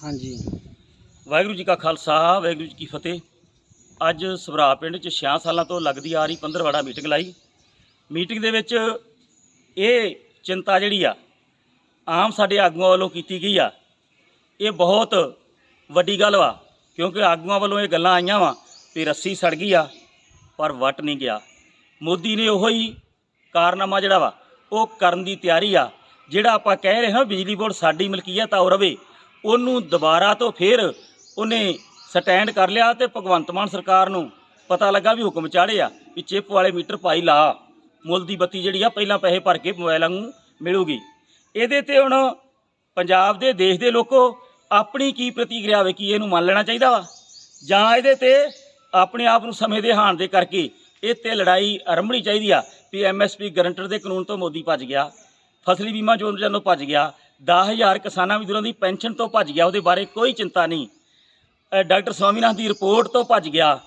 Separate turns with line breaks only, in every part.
ਹਾਂਜੀ।
ਵਾਹਿਗੁਰੂ ਜੀ ਕਾ ਖਾਲਸਾ, ਵਾਹਿਗੁਰੂ ਜੀ ਕੀ ਫਤਿਹ। ਅੱਜ ਸਵਰਾ ਪਿੰਡ 'ਚ 6 ਸਾਲਾਂ ਤੋਂ ਲੱਗਦੀ ਆ ਰਹੀ ਪੰਦਰਵਾੜਾ ਮੀਟਿੰਗ ਲਾਈ। ਮੀਟਿੰਗ ਦੇ ਵਿੱਚ ਇਹ ਚਿੰਤਾ ਜਿਹੜੀ ਆ, ਆਮ ਸਾਡੇ ਆਗੂਆਂ ਵੱਲੋਂ ਕੀਤੀ ਗਈ ਆ। ਇਹ ਬਹੁਤ ਵੱਡੀ ਗੱਲ ਵਾ, ਕਿਉਂਕਿ ਆਗੂਆਂ ਵੱਲੋਂ ਇਹ ਗੱਲਾਂ ਆਈਆਂ ਵਾ ਵੀ ਰੱਸੀ ਸੜ ਗਈ ਆ, ਪਰ ਵਟ ਨਹੀਂ ਗਿਆ। ਮੋਦੀ ਨੇ ਉਹੋ ਹੀ ਕਾਰਨਾਮਾ ਜਿਹੜਾ ਵਾ, ਉਹ ਕਰਨ ਦੀ ਤਿਆਰੀ ਆ, ਜਿਹੜਾ ਆਪਾਂ ਕਹਿ ਰਹੇ ਹਾਂ ਬਿਜਲੀ ਬੋਰਡ ਸਾਡੀ ਮਲਕੀਅਤ ਆ, ਉਹ ਰਵੇ। ਉਹਨੂੰ ਦੁਬਾਰਾ ਤੋਂ ਫਿਰ ਉਹਨੇ ਸਟੈਂਡ ਕਰ ਲਿਆ ਤੇ ਭਗਵੰਤ ਮਾਨ ਸਰਕਾਰ ਨੂੰ ਪਤਾ ਲੱਗਾ ਵੀ ਹੁਕਮ ਚਾੜੇ ਆ ਵੀ ਚਿੱਪ ਵਾਲੇ ਮੀਟਰ ਪਾਈ ਲਾ। ਮੁੱਲ ਦੀ ਬੱਤੀ ਜਿਹੜੀ ਆ ਪਹਿਲਾਂ ਪੈਸੇ ਭਰ ਕੇ ਮੋਬਾਈਲਾਂ ਨੂੰ ਮਿਲੂਗੀ। ਇਹਦੇ ਤੇ ਹੁਣ ਪੰਜਾਬ ਦੇ ਦੇਸ਼ ਦੇ ਲੋਕੋ ਆਪਣੀ ਕੀ ਪ੍ਰਤੀਕਿਰਿਆ ਵੇ ਕੀ ਇਹਨੂੰ ਮੰਨ ਲੈਣਾ ਚਾਹੀਦਾ ਵਾ? ਜਾਂ ਇਹਦੇ ਤੇ ਆਪਣੇ ਆਪ ਨੂੰ ਸਮੇਂ ਦੇ ਹਾਣ ਦੇ ਕਰਕੇ ਇਹ ਤੇ ਲੜਾਈ ਆਰੰਭਣੀ ਚਾਹੀਦੀ ਆ ਵੀ ਐਮਐਸਪੀ ਗਰੰਟਰ ਦੇ ਕਾਨੂੰਨ ਤੋਂ ਮੋਦੀ ਭੱਜ ਗਿਆ, ਫਸਲੀ ਬੀਮਾ ਯੋਜਨਾ ਤੋਂ ਭੱਜ ਗਿਆ 10000 ਕਿਸਾਨਾਂ ਮਜ਼ਦੂਰਾਂ ਦੀ ਪੈਨਸ਼ਨ ਤੋਂ ਭੱਜ ਗਿਆ, ਉਹਦੇ ਬਾਰੇ ਕੋਈ ਚਿੰਤਾ ਨਹੀਂ। ਡਾਕਟਰ ਸਵਾਮੀਨਾਥਨ ਦੀ ਰਿਪੋਰਟ ਤੋਂ ਭੱਜ ਗਿਆ।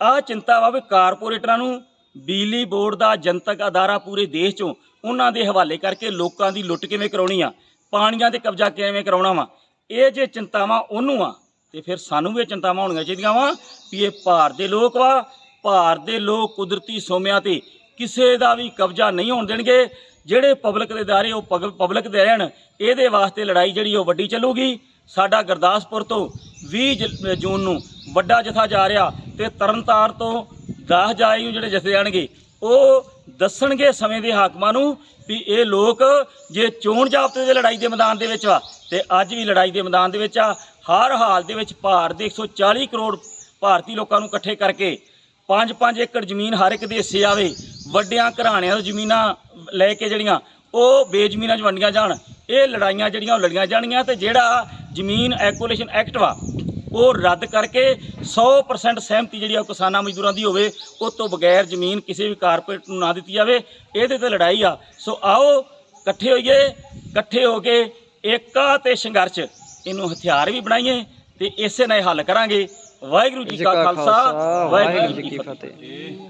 ਆਹ ਚਿੰਤਾ ਵਾ ਵੀ ਕਾਰਪੋਰੇਟਰਾਂ ਨੂੰ ਬਿਜਲੀ ਬੋਰਡ ਦਾ ਜਨਤਕ ਅਦਾਰਾ ਪੂਰੇ ਦੇਸ਼ 'ਚੋਂ ਉਹਨਾਂ ਦੇ ਹਵਾਲੇ ਕਰਕੇ ਲੋਕਾਂ ਦੀ ਲੁੱਟ ਕਿਵੇਂ ਕਰਾਉਣੀ ਆ? ਪਾਣੀਆਂ ਤੇ ਕਬਜ਼ਾ ਕਿਵੇਂ ਕਰਾਉਣਾ ਵਾ? ਇਹ ਜੇ ਚਿੰਤਾਵਾਂ ਉਹਨੂੰ ਆ, ਤੇ ਫਿਰ ਸਾਨੂੰ ਵੀ ਇਹ ਚਿੰਤਾਵਾਂ ਹੋਣੀਆਂ ਚਾਹੀਦੀਆਂ ਵਾ ਵੀ ਇਹ ਭਾਰਤ ਦੇ ਲੋਕ ਵਾ। ਭਾਰਤ ਦੇ ਲੋਕ ਕੁਦਰਤੀ ਸੋਮਿਆਂ ਤੇ ਕਿਸੇ ਦਾ ਵੀ ਕਬਜ਼ਾ ਨਹੀਂ ਹੋਣ ਦੇਣਗੇ। ਜਿਹੜੇ ਪਬਲਿਕ ਦੇ ਦਾਰੇ ਉਹ ਪਗਲ- ਪਬਲਿਕ ਦੇ ਰਹਿਣ, ਇਹਦੇ ਵਾਸਤੇ ਲੜਾਈ ਜਿਹੜੀ ਉਹ ਵੱਡੀ ਚੱਲੂਗੀ। ਸਾਡਾ ਗੁਰਦਾਸਪੁਰ ਤੋਂ 20 ਜ- ਜੂਨ ਨੂੰ ਵੱਡਾ ਜਥਾ ਜਾ ਰਿਹਾ ਤੇ ਤਰਨਤਾਰ ਤੋਂ 10 ਜਾਈ ਨੂੰ ਜਿਹੜੇ ਜਥੇ ਜਾਣਗੇ, ਉਹ ਦੱਸਣਗੇ ਸਮੇਂ ਦੇ ਹਾਕਮਾਂ ਨੂੰ ਵੀ ਇਹ ਲੋਕ ਜੇ ਚੋਣ ਜਾਬਤੇ ਦੇ ਲੜਾਈ ਦੇ ਮੈਦਾਨ ਦੇ ਵਿੱਚ ਵਾ ਤੇ ਅੱਜ ਵੀ ਲੜਾਈ ਦੇ ਮੈਦਾਨ ਦੇ ਵਿੱਚ ਆ, ਹਰ ਹਾਲ ਦੇ ਵਿੱਚ ਭਾਰਤ ਦੇ 140 ਕਰੋੜ ਭਾਰਤੀ ਲੋਕਾਂ ਨੂੰ ਇਕੱਠੇ ਕਰਕੇ 5-5 ਏਕੜ ਜ਼ਮੀਨ ਹਰ ਇੱਕ ਦੇ ਹਿੱਸੇ ਆਵੇ ਵੱਡਿਆਂ ਘਰਾਣਿਆਂ ਤੋਂ ਜ਼ਮੀਨਾਂ ਲੈ ਕੇ ਜਿਹੜੀਆਂ ਉਹ ਬੇਜ਼ਮੀਨਾਂ 'ਚ ਵੰਡੀਆਂ ਜਾਣ। ਇਹ ਲੜਾਈਆਂ ਜਿਹੜੀਆਂ ਉਹ ਲੜੀਆਂ ਜਾਣੀਆਂ ਤੇ ਜਿਹੜਾ ਜ਼ਮੀਨ ਐਕੁਲੇਸ਼ਨ ਐਕਟ ਵਾ ਉਹ ਰੱਦ ਕਰਕੇ 100% ਸਹਿਮਤੀ ਜਿਹੜੀ ਆ ਕਿਸਾਨਾਂ ਮਜ਼ਦੂਰਾਂ ਦੀ ਹੋਵੇ ਉਹ ਤੋਂ ਬਗੈਰ ਜ਼ਮੀਨ ਕਿਸੇ ਵੀ ਕਾਰਪੋਰੇਟ ਨੂੰ ਨਾ ਦਿੱਤੀ ਜਾਵੇ। ਇਹਦੇ ਤੇ ਲੜਾਈ ਆ। ਸੋ ਆਓ ਇਕੱਠੇ ਹੋਈਏ ਇਕੱਠੇ ਹੋ ਕੇ ਏਕਾ ਤੇ ਸੰਘਰਸ਼ ਇਹਨੂੰ ਹਥਿਆਰ ਵੀ ਬਣਾਈਏ ਤੇ ਇਸੇ ਨਾਲ ਹੱਲ ਕਰਾਂਗੇ। ਵਾਹਿਗੁਰੂ ਜੀ ਕਾ ਖਾਲਸਾ ਵਾਹਿਗੁਰੂ ਜੀ ਕੀ ਫਤਿਹ।